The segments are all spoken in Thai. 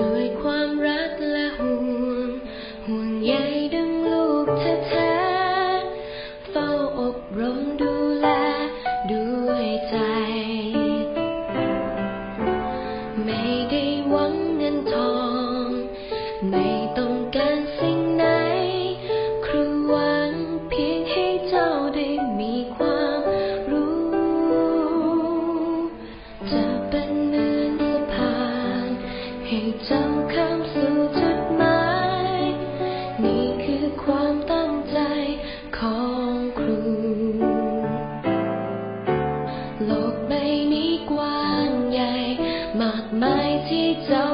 ด้วยความรักเให้จ้าข้สูจมาย นี่คือความตั้งใจของครู โลกใบนี้กว้างใหญ่ มากมายที่เจ้า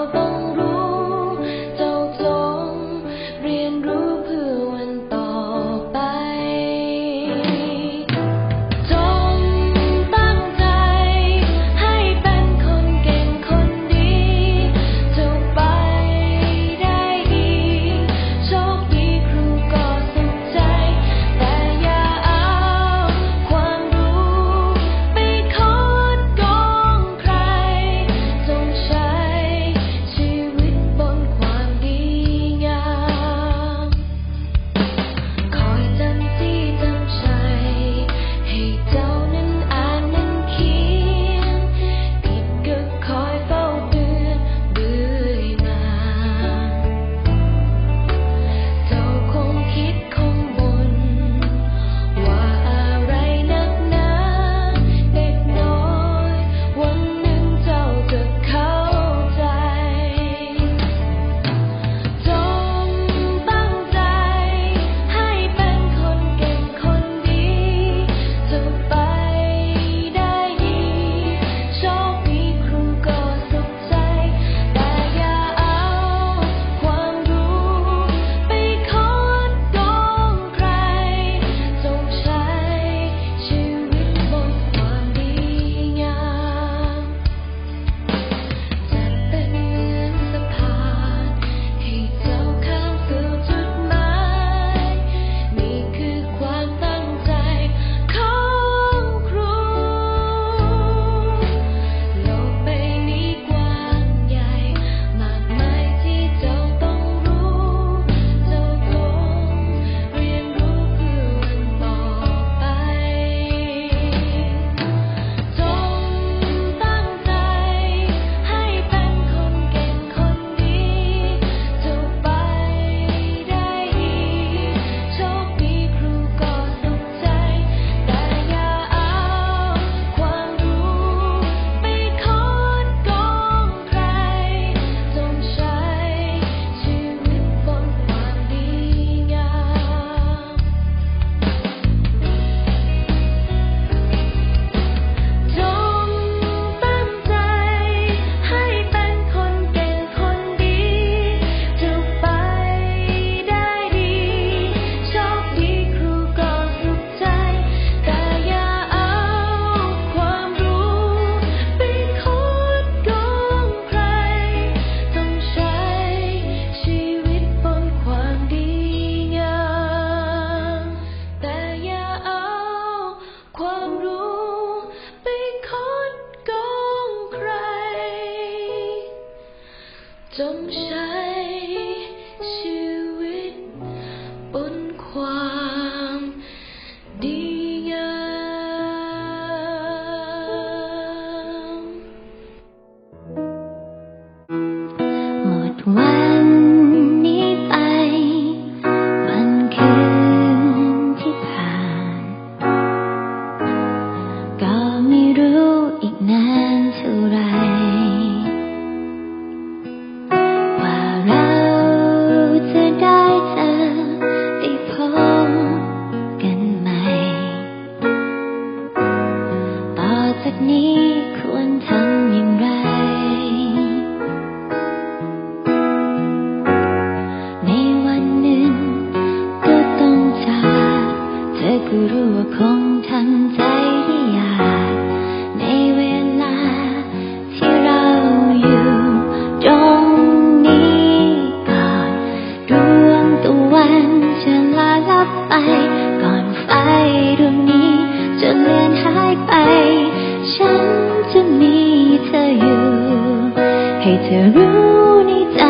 จะรู้ในใจ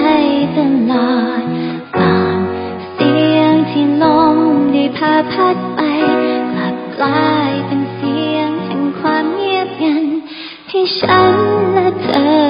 ตลอดก่อเสียงที่ลมได้พาพัดไป กลับลายเป็นเสียงแห่งความเงียบงันให้ฉันและเธอ